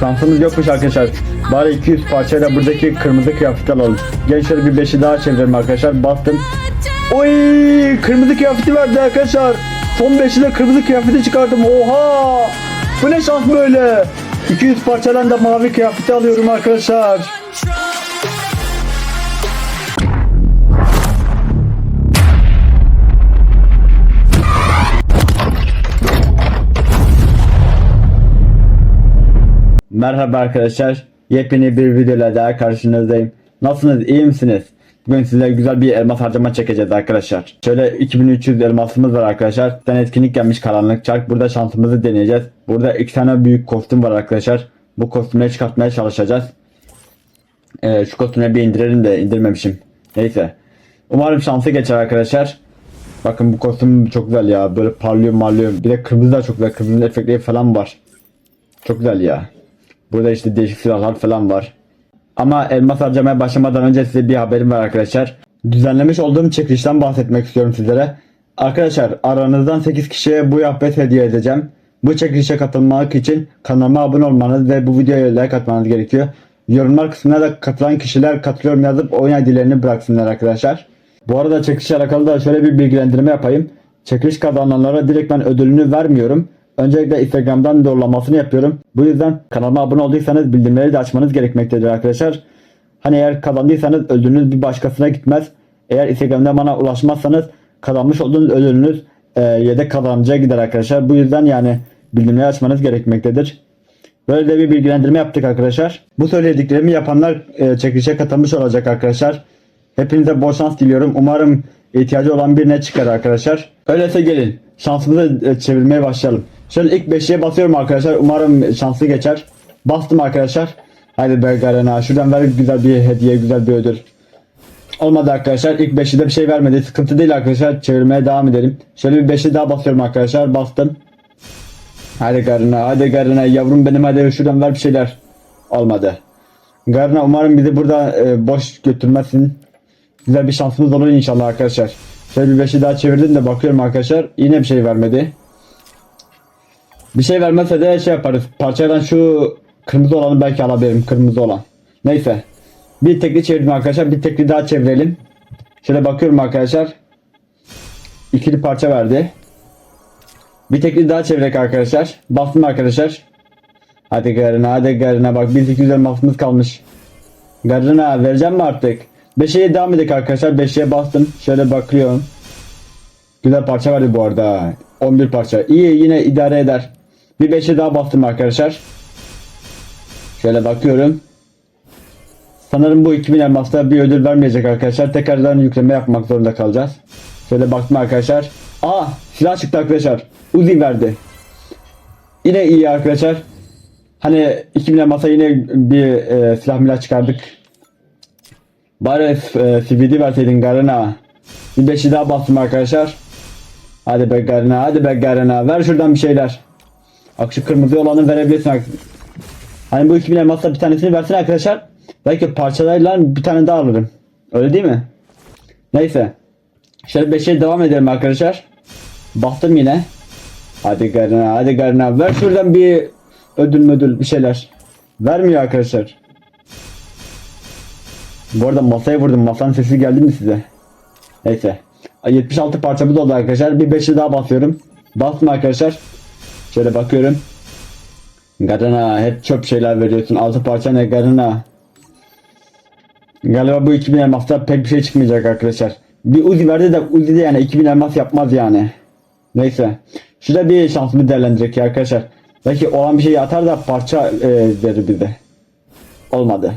Şansımız yokmuş arkadaşlar. Bari 200 parçayla buradaki kırmızı kıyafeti alalım. Şöyle bir 5'i daha çevirelim arkadaşlar. Bastım. Oy kırmızı kıyafeti verdi arkadaşlar. Son 5'i de kırmızı kıyafeti çıkardım. Oha! Bu ne şans böyle? 200 parçadan da mavi kıyafeti alıyorum arkadaşlar. Merhaba arkadaşlar. Yepyeni bir videoyla daha karşınızdayım. Nasılsınız? iyi misiniz? Bugün size güzel bir elmas harcama çekeceğiz arkadaşlar. Şöyle 2300 elmasımız var arkadaşlar. Bir etkinlik gelmiş karanlık çark. Burada şansımızı deneyeceğiz. Burada iki tane büyük kostüm var arkadaşlar. Bu kostümleri çıkartmaya çalışacağız. Ee, şu kostümleri bir indirelim de indirmemişim. Neyse. Umarım şansı geçer arkadaşlar. Bakın bu kostüm çok güzel ya. Böyle parlıyor marlıyor. Bir de kırmızı da çok güzel. Kırmızı efektleri falan var. Çok güzel ya. Burada işte değişik silahlar falan var. Ama elmas harcamaya başlamadan önce size bir haberim var arkadaşlar. Düzenlemiş olduğum çekilişten bahsetmek istiyorum sizlere. Arkadaşlar aranızdan 8 kişiye bu yapet hediye edeceğim. Bu çekilişe katılmak için kanalıma abone olmanız ve bu videoya like atmanız gerekiyor. Yorumlar kısmına da katılan kişiler katılıyorum yazıp oyun ID'lerini bıraksınlar arkadaşlar. Bu arada çekilişle alakalı da şöyle bir bilgilendirme yapayım. Çekiliş kazananlara direkt ben ödülünü vermiyorum. Öncelikle Instagram'dan doğrulamasını yapıyorum. Bu yüzden kanalıma abone olduysanız bildirimleri de açmanız gerekmektedir arkadaşlar. Hani eğer kazandıysanız ödülünüz bir başkasına gitmez. Eğer Instagram'da bana ulaşmazsanız kazanmış olduğunuz ödülünüz e, yedek kazanıcıya gider arkadaşlar. Bu yüzden yani bildirimleri açmanız gerekmektedir. Böyle de bir bilgilendirme yaptık arkadaşlar. Bu söylediklerimi yapanlar e, çekilişe katılmış olacak arkadaşlar. Hepinize bol şans diliyorum. Umarım ihtiyacı olan birine çıkar arkadaşlar. Öyleyse gelin şansımızı e, çevirmeye başlayalım. Şöyle ilk beşiğe basıyorum arkadaşlar. Umarım şanslı geçer. Bastım arkadaşlar. Haydi be Garena. Şuradan ver güzel bir hediye, güzel bir ödül. Olmadı arkadaşlar. İlk beşi de bir şey vermedi. Sıkıntı değil arkadaşlar. Çevirmeye devam edelim. Şöyle bir beşi daha basıyorum arkadaşlar. Bastım. Hadi Garena. Hadi Garena. Yavrum benim hadi şuradan ver bir şeyler. Olmadı. Garena umarım bizi burada e, boş götürmezsin. Güzel bir şansımız olur inşallah arkadaşlar. Şöyle bir beşi daha çevirdim de bakıyorum arkadaşlar. Yine bir şey vermedi. Bir şey vermezse de şey yaparız. Parçadan şu kırmızı olanı belki alabilirim. Kırmızı olan. Neyse. Bir tekli çevirdim arkadaşlar. Bir tekli daha çevirelim. Şöyle bakıyorum arkadaşlar. İkili parça verdi. Bir tekli daha çevirek arkadaşlar. Bastım arkadaşlar. Hadi Garına hadi Garına bak 1200 elmasımız kalmış. Garına vereceğim mi artık? 5'e devam edelim arkadaşlar. 5'e bastım. Şöyle bakıyorum. Güzel parça verdi bu arada. 11 parça. İyi yine idare eder. Bir 5'e daha bastım arkadaşlar. Şöyle bakıyorum. Sanırım bu 2000 elmasla bir ödül vermeyecek arkadaşlar. Tekrardan yükleme yapmak zorunda kalacağız. Şöyle baktım arkadaşlar. Aa silah çıktı arkadaşlar. Uzi verdi. Yine iyi arkadaşlar. Hani 2000 elmasa yine bir e, silah milah çıkardık. Bari e, CVD verseydin Garena. Bir 5'i daha bastım arkadaşlar. Hadi be Garena, hadi be Garena. Ver şuradan bir şeyler. Bak kırmızı olanı verebilirsin. Hani bu 2000 elmasla bir tanesini versin arkadaşlar. Belki parçalarla bir tane daha alırım. Öyle değil mi? Neyse. Şöyle 5'e devam edelim arkadaşlar. Bastım yine. Hadi Garena, hadi Garena. Ver şuradan bir ödül ödül bir şeyler. Vermiyor arkadaşlar. Bu arada masaya vurdum. Masanın sesi geldi mi size? Neyse. 76 parçamız oldu arkadaşlar. Bir 5'i daha basıyorum. Bastım arkadaşlar. Şöyle bakıyorum. Garena hep çöp şeyler veriyorsun. 6 parça ne Garena? Galiba bu 2000 elmasla pek bir şey çıkmayacak arkadaşlar. Bir Uzi verdi de Uzi de yani 2000 elmas yapmaz yani. Neyse. Şurada bir şansımı değerlendirecek ya arkadaşlar. Belki olan bir şey atar da parça e, verir bize. Olmadı.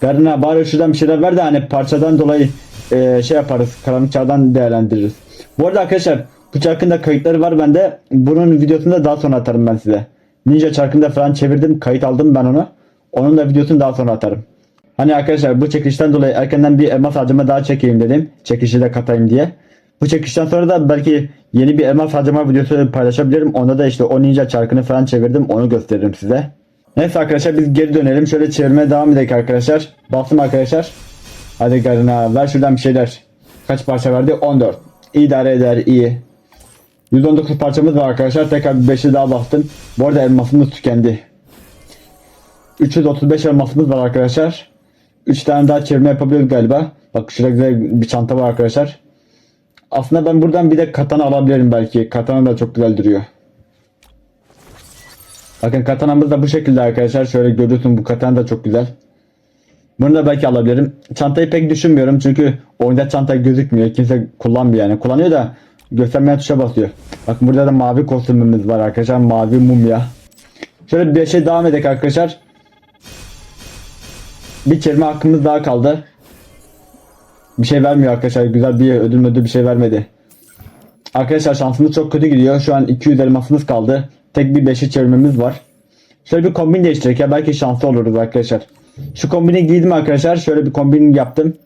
Garına bari şuradan bir şeyler ver de hani parçadan dolayı e, şey yaparız. Karanlık çağdan değerlendiririz. Bu arada arkadaşlar bu çarkın da kayıtları var bende. Bunun videosunu da daha sonra atarım ben size. Ninja çarkında falan çevirdim. Kayıt aldım ben onu. Onun da videosunu daha sonra atarım. Hani arkadaşlar bu çekilişten dolayı erkenden bir elmas harcama daha çekeyim dedim. Çekişi de katayım diye. Bu çekişten sonra da belki yeni bir elmas harcama videosu paylaşabilirim. Onda da işte o ninja çarkını falan çevirdim. Onu gösteririm size. Neyse arkadaşlar biz geri dönelim. Şöyle çevirmeye devam edelim arkadaşlar. Bastım arkadaşlar. Hadi Garına ver şuradan bir şeyler. Kaç parça verdi? 14. İdare eder iyi. 119 parçamız var arkadaşlar. Tekrar bir 5'i daha bastım. Bu arada elmasımız tükendi. 335 elmasımız var arkadaşlar. 3 tane daha çevirme yapabiliyoruz galiba. Bak şurada güzel bir çanta var arkadaşlar. Aslında ben buradan bir de katana alabilirim belki. Katana da çok güzel duruyor. Bakın katanamız da bu şekilde arkadaşlar. Şöyle görüyorsun bu katana da çok güzel. Bunu da belki alabilirim. Çantayı pek düşünmüyorum çünkü oyunda çanta gözükmüyor. Kimse kullanmıyor yani. Kullanıyor da göstermeyen tuşa basıyor. Bakın burada da mavi kostümümüz var arkadaşlar. Mavi mumya. Şöyle bir şey devam edelim arkadaşlar. Bir çevirme hakkımız daha kaldı. Bir şey vermiyor arkadaşlar. Güzel bir ödül ödül bir şey vermedi. Arkadaşlar şansımız çok kötü gidiyor. Şu an 200 elmasımız kaldı. Tek bir beşi çevirmemiz var. Şöyle bir kombin değiştirek ya belki şanslı oluruz arkadaşlar. Şu kombini giydim arkadaşlar. Şöyle bir kombin yaptım.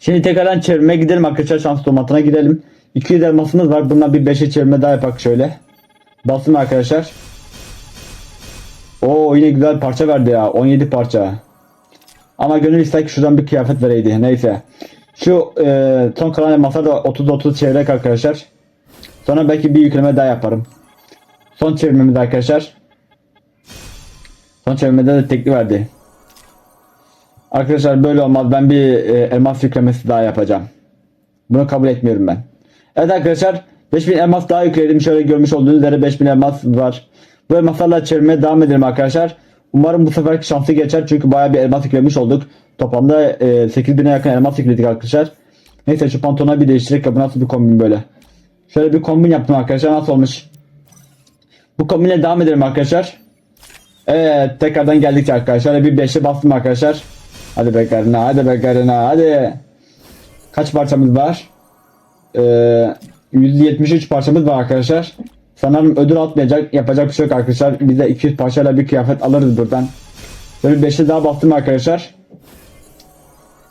Şimdi tekrardan çevirmeye gidelim arkadaşlar. Şans tomatına gidelim. 200 elmasımız var. Bundan bir 5'e çevirme daha yapak şöyle. Bastım arkadaşlar. Oo yine güzel parça verdi ya. 17 parça. Ama gönül ister ki şuradan bir kıyafet vereydi. Neyse. Şu e, son kalan elmaslar da 30-30 çevirerek arkadaşlar. Sonra belki bir yükleme daha yaparım. Son çevirmemiz arkadaşlar. Son çevirmede de tekli verdi. Arkadaşlar böyle olmaz. Ben bir e, elmas yüklemesi daha yapacağım. Bunu kabul etmiyorum ben. Evet arkadaşlar 5000 elmas daha yükledim. Şöyle görmüş olduğunuz üzere 5000 elmas var. Bu elmaslarla çevirmeye devam edelim arkadaşlar. Umarım bu sefer şanslı geçer çünkü bayağı bir elmas yüklemiş olduk. Toplamda e, 8000'e yakın elmas yükledik arkadaşlar. Neyse şu pantolona bir değiştirdik. Bu nasıl bir kombin böyle. Şöyle bir kombin yaptım arkadaşlar. Nasıl olmuş? Bu kombine devam edelim arkadaşlar. Evet tekrardan geldik arkadaşlar. Bir 5'e bastım arkadaşlar. Hadi be karına hadi be karına hadi. Kaç parçamız var? Ee, 173 parçamız var arkadaşlar. Sanırım ödül atmayacak. Yapacak bir şey yok arkadaşlar. Biz de 200 parçayla bir kıyafet alırız buradan. Böyle 5'e daha bastım arkadaşlar.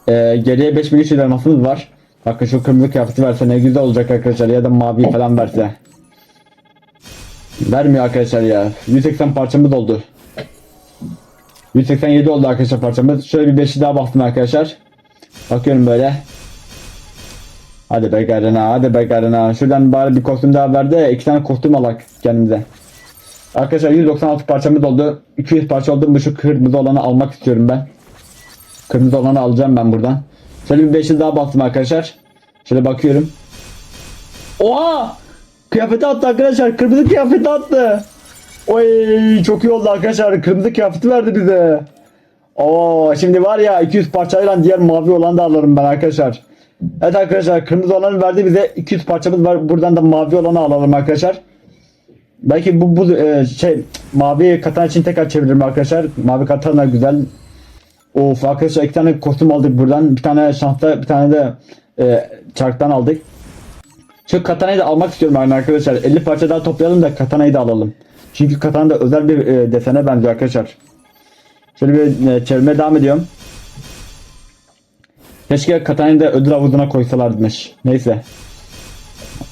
Ee, geriye 5300 elmasımız var. Bakın şu kırmızı kıyafeti verse ne güzel olacak arkadaşlar. Ya da mavi falan verse. Vermiyor arkadaşlar ya. 180 parçamız oldu. 187 oldu arkadaşlar parçamız. Şöyle bir 5'i daha bastım arkadaşlar. Bakıyorum böyle. Hadi be garına, hadi be garına. Şuradan bari bir kostüm daha ver de iki tane kostüm alak kendimize. Arkadaşlar 196 parçamız oldu. 200 parça oldu. Bu şu kırmızı olanı almak istiyorum ben. Kırmızı olanı alacağım ben buradan. Şöyle bir 5'i daha bastım arkadaşlar. Şöyle bakıyorum. Oha! Kıyafeti attı arkadaşlar. Kırmızı kıyafeti attı. Oy çok iyi oldu arkadaşlar. Kırmızı kıyafeti verdi bize. Oo şimdi var ya 200 parçayla diğer mavi olan da alırım ben arkadaşlar. Evet arkadaşlar kırmızı olanı verdi bize 200 parçamız var. Buradan da mavi olanı alalım arkadaşlar. Belki bu bu e, şey mavi katana için tekrar çeviririm arkadaşlar. Mavi katana güzel. Of arkadaşlar iki tane kostüm aldık buradan. Bir tane şansla bir tane de e, çarktan aldık. Şu katanayı da almak istiyorum yani arkadaşlar. 50 parça daha toplayalım da katanayı da alalım. Çünkü katana da özel bir e, desene benziyor arkadaşlar. Şöyle bir e, çevirmeye devam ediyorum. Keşke katanayı da ödül havuzuna koysalarmış. Neyse.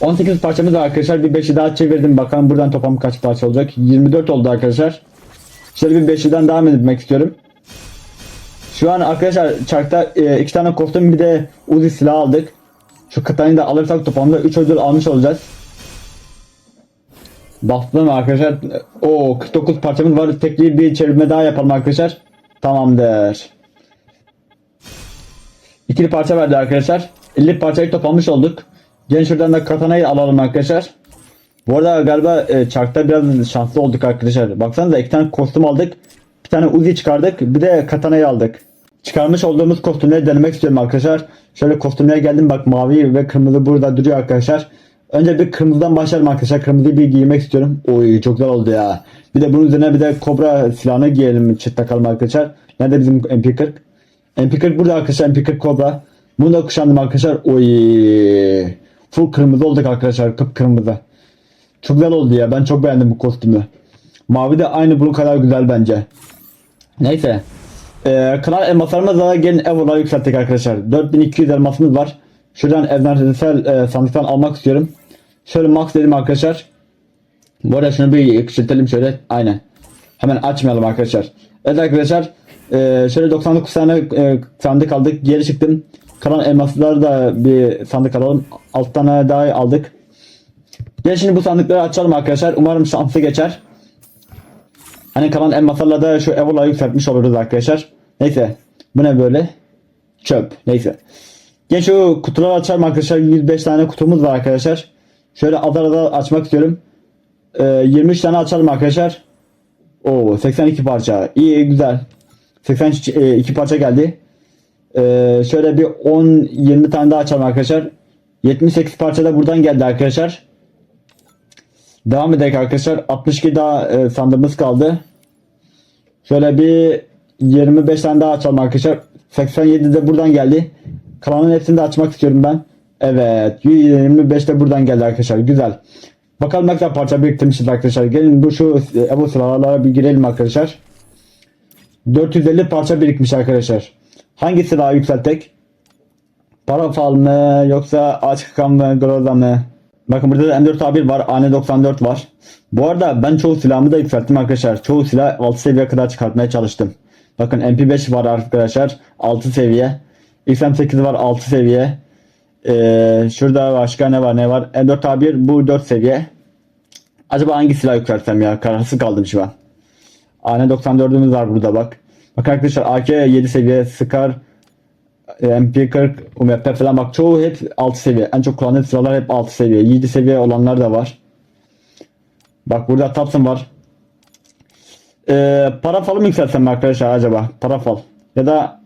18 parçamız var arkadaşlar. Bir 5'i daha çevirdim. Bakalım buradan toplam kaç parça olacak. 24 oldu arkadaşlar. Şöyle bir 5'den devam etmek istiyorum. Şu an arkadaşlar çarkta e, iki tane kostüm bir de Uzi silah aldık. Şu katanayı da alırsak toplamda 3 ödül almış olacağız. Bastım arkadaşlar. O 49 parçamız var. Tekli bir çevirme daha yapalım arkadaşlar. Tamamdır. İkili parça verdi arkadaşlar. 50 parçayı toplamış olduk. Gelin şuradan da katanayı alalım arkadaşlar. Bu arada galiba e, çarkta biraz şanslı olduk arkadaşlar. Baksanıza iki tane kostüm aldık. Bir tane Uzi çıkardık. Bir de katanayı aldık. Çıkarmış olduğumuz kostümleri denemek istiyorum arkadaşlar. Şöyle kostümlere geldim bak mavi ve kırmızı burada duruyor arkadaşlar. Önce bir kırmızıdan başlayalım arkadaşlar. Kırmızıyı bir giymek istiyorum. Oy çok güzel oldu ya. Bir de bunun üzerine bir de kobra silahını giyelim. Çıt takalım arkadaşlar. Nerede bizim MP40? MP40 burada arkadaşlar. MP40 kobra. Bunu da kuşandım arkadaşlar. Oy. Full kırmızı olduk arkadaşlar. Kıpkırmızı. Çok güzel oldu ya. Ben çok beğendim bu kostümü. Mavi de aynı bunun kadar güzel bence. Neyse. Ee, kral elmaslarımız da gelin evoları yükselttik arkadaşlar. 4200 elmasımız var. Şuradan evrensel e, sandıktan almak istiyorum. Şöyle max dedim arkadaşlar. Bu arada şunu bir yükseltelim şöyle. Aynen. Hemen açmayalım arkadaşlar. Evet arkadaşlar. E, şöyle 99 tane e, sandık aldık. Geri çıktım. Kalan elmasları da bir sandık alalım. 6 tane daha aldık. Gel şimdi bu sandıkları açalım arkadaşlar. Umarım şanslı geçer. Hani kalan elmaslarla da şu Evola'yı yükseltmiş oluruz arkadaşlar. Neyse. Bu ne böyle? Çöp. Neyse. Gel şu kutuları açalım arkadaşlar. 105 tane kutumuz var arkadaşlar. Şöyle azar açmak istiyorum. Ee, 23 tane açalım arkadaşlar. Oo 82 parça. İyi güzel. 82 parça geldi. Ee, şöyle bir 10-20 tane daha açalım arkadaşlar. 78 parça da buradan geldi arkadaşlar. Devam edelim arkadaşlar. 62 daha e, sandığımız kaldı. Şöyle bir 25 tane daha açalım arkadaşlar. 87 de buradan geldi. Kalanın hepsini de açmak istiyorum ben. Evet. 125 de buradan geldi arkadaşlar. Güzel. Bakalım ne kadar parça biriktirmişiz arkadaşlar. Gelin bu şu e, Evo sıralara bir girelim arkadaşlar. 450 parça birikmiş arkadaşlar. Hangi silahı yükseltek? Parafal mı yoksa Açıkan mı Groza mı? Bakın burada da M4A1 var, AN94 var. Bu arada ben çoğu silahımı da yükselttim arkadaşlar. Çoğu silah 6 seviye kadar çıkartmaya çalıştım. Bakın MP5 var arkadaşlar 6 seviye. XM8 var 6 seviye. Ee, şurada başka ne var ne var? M4A1 bu 4 seviye. Acaba hangi silah yükseltsem ya? Kararsız kaldım şu an. AN94'ümüz var burada bak. Bak arkadaşlar AK 7 seviye Scar MP40 UMP falan bak çoğu hep 6 seviye. En çok kullandığım silahlar hep 6 seviye. 7 seviye olanlar da var. Bak burada Thompson var. Ee, parafalı mı yükseltsem arkadaşlar acaba? Parafal. Ya da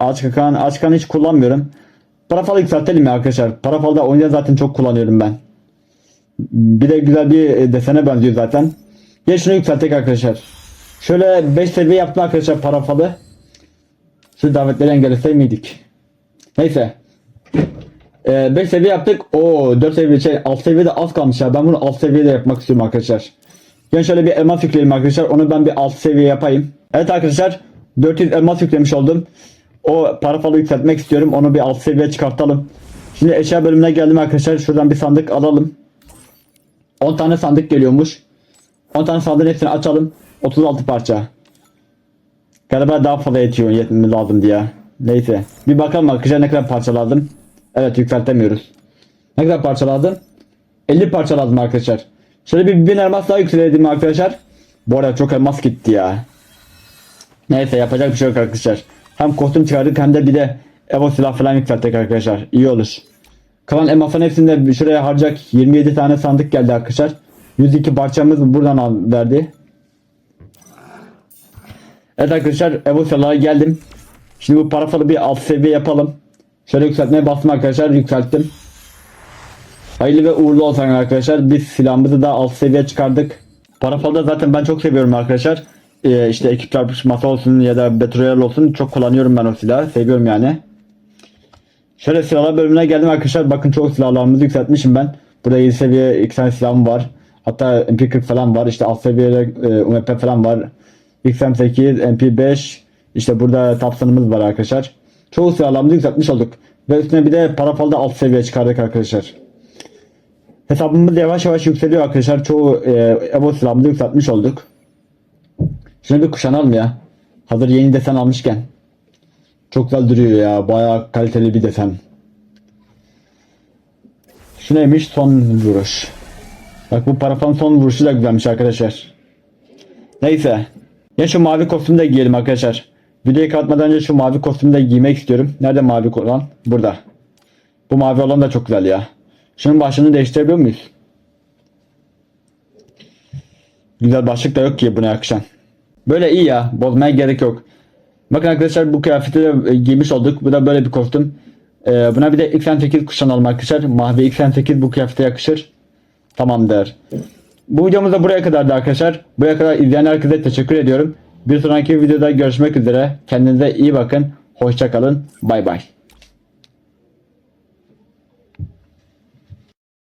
ağaç kakan. Kakan hiç kullanmıyorum. Parafalı yükseltelim ya arkadaşlar. Parafalda oyunda zaten çok kullanıyorum ben. Bir de güzel bir e, desene benziyor zaten. Gel şunu yükseltek arkadaşlar. Şöyle 5 seviye yaptım arkadaşlar parafalı. Şu davetleri engellesey miydik? Neyse. 5 ee, seviye yaptık. O 4 seviye şey alt seviyede az kalmış ya. Ben bunu alt seviyede yapmak istiyorum arkadaşlar. Yani şöyle bir elmas yükleyelim arkadaşlar. Onu ben bir alt seviye yapayım. Evet arkadaşlar 400 elmas yüklemiş oldum. O parafalı yükseltmek istiyorum. Onu bir alt seviye çıkartalım. Şimdi eşya bölümüne geldim arkadaşlar. Şuradan bir sandık alalım. 10 tane sandık geliyormuş. 10 tane sandığın hepsini açalım. 36 parça. Galiba daha fazla yetiyor yetmemiz lazım diye. Neyse. Bir bakalım arkadaşlar ne kadar parça lazım. Evet yükseltemiyoruz. Ne kadar parça lazım? 50 parça lazım arkadaşlar. Şöyle bir bin elmas daha yükselelim arkadaşlar. Bu arada çok elmas gitti ya. Neyse yapacak bir şey yok arkadaşlar. Hem kostüm çıkardık hem de bir de Evo silah falan yükselttik arkadaşlar. İyi olur. Kalan elmasların hepsini de şuraya harcayacak 27 tane sandık geldi arkadaşlar. 102 parçamız buradan al, verdi. Evet arkadaşlar Evo silahlara geldim. Şimdi bu parafalı bir alt seviye yapalım. Şöyle yükseltmeye bastım arkadaşlar yükselttim. Hayırlı ve uğurlu olsun arkadaşlar. Biz silahımızı da alt seviye çıkardık. Parafalı zaten ben çok seviyorum arkadaşlar. Ee, işte ekip çarpışması olsun ya da Battle olsun çok kullanıyorum ben o silahı. Seviyorum yani. Şöyle silahlar bölümüne geldim arkadaşlar. Bakın çok silahlarımızı yükseltmişim ben. Burada 7 seviye 2 tane silahım var. Hatta MP40 falan var. İşte alt seviyede e, UMP falan var. XM8, MP5 işte burada Thompson'ımız var arkadaşlar. Çoğu silahlarımızı yükseltmiş olduk. Ve üstüne bir de parafalda alt seviye çıkardık arkadaşlar. Hesabımız yavaş yavaş yükseliyor arkadaşlar. Çoğu e, Evo silahımızı yükseltmiş olduk. Şunu bir kuşanalım ya. Hazır yeni desen almışken. Çok güzel duruyor ya. Bayağı kaliteli bir desen. Şu neymiş? Son vuruş. Bak bu parafan son vuruşu da güzelmiş arkadaşlar. Neyse. Ya şu mavi kostümü de giyelim arkadaşlar. Videoyu kapatmadan önce şu mavi kostümü de giymek istiyorum. Nerede mavi olan? Burada. Bu mavi olan da çok güzel ya. Şunun başlığını değiştirebiliyor muyuz? Güzel başlık da yok ki buna yakışan. Böyle iyi ya. Bozmaya gerek yok. Bakın arkadaşlar bu kıyafeti de e, giymiş olduk. Bu da böyle bir kostüm. Ee, buna bir de XM8 kuşanalım arkadaşlar. Mavi XM8 bu kıyafete yakışır. Tamamdır. Bu videomuz da buraya kadardı arkadaşlar. Buraya kadar izleyen herkese teşekkür ediyorum. Bir sonraki videoda görüşmek üzere. Kendinize iyi bakın. Hoşçakalın. Bay bay.